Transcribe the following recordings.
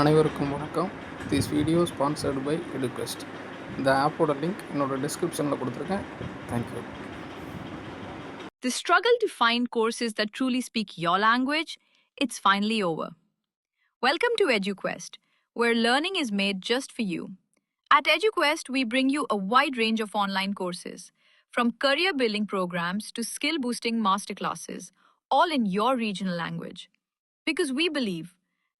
அனைவருக்கும் வணக்கம் this video sponsored by எடுக்வெஸ்ட் இந்த ஆப்போட லிங்க் என்னோட டிஸ்கிரிப்ஷனில் கொடுத்துருக்கேன் thank you The struggle to find courses that truly speak your language, it's finally over. Welcome to EduQuest, where learning is made just for you. At EduQuest, we bring you a wide range of online courses, from career building programs to skill boosting masterclasses, all in your regional language. Because we believe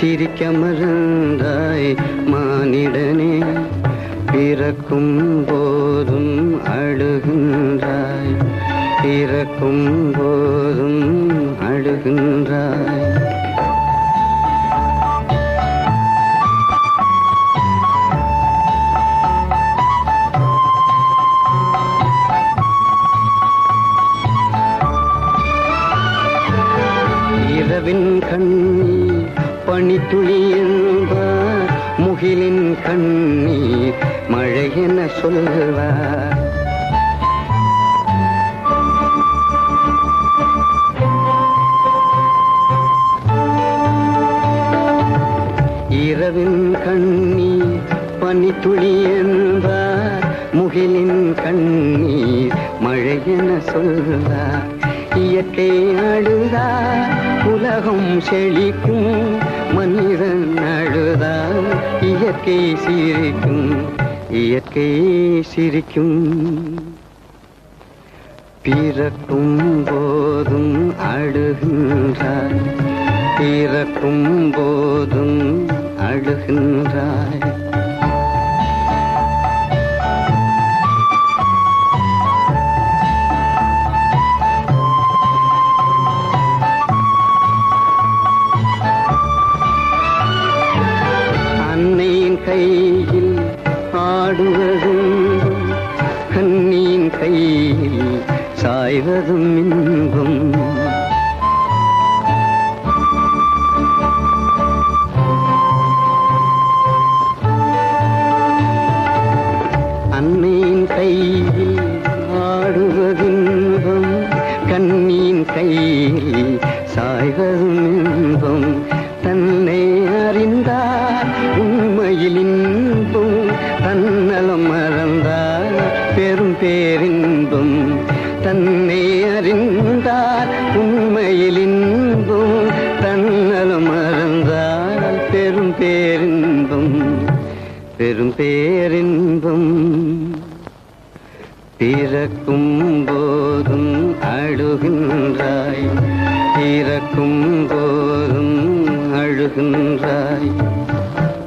சிரிக்க மறந்தாய் மானிடனே பிறக்கும் போதும் அழுகின்றாய் பிறக்கும் போதும் அழுகின்றாய். இரவின் கண் பனித்துளி என்பார் முகிலின் கண்ணீர் மழை என சொல்வார் இரவின் கண்ணீர் பனித்துளி என்பார் முகிலின் கண்ணீர் மழை என சொல்வார் இயற்கை அழுதார் உலகம் செழிக்கும் மனிதன் அழுதார் இயற்கை சிரிக்கும் இயற்கை சிரிக்கும். பிறக்கும் போதும் அழுகின்றாய் பிறக்கும் போதும் அழுகின்றாய். கையில் ஆடுவதும் கண்ணியின் கையில் சாய்வதும் இன்பம். அன்னையின் கையில் ஆடுவதின்பம் கண்ணியின் கையில் சாய்வதும் இன்பம். அன்பும் தன்னலம் மறந்தார். பெரும் பேரின்பும் தன்னை அறிந்தார். உண்மையில் இன்பம் தன்னலம் மறந்தார். பெரும் பேரின்பும் பெரும் பேரின்பும் பிறக்கும் போதும் அழுகின்றாய். பிறக்கும் போதும் அழுகின்றாய்.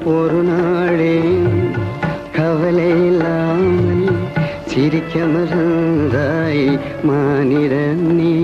ஒரு நாளே கவலை இல்லாமல் சிரிக்க மறந்தாய் மானிடனே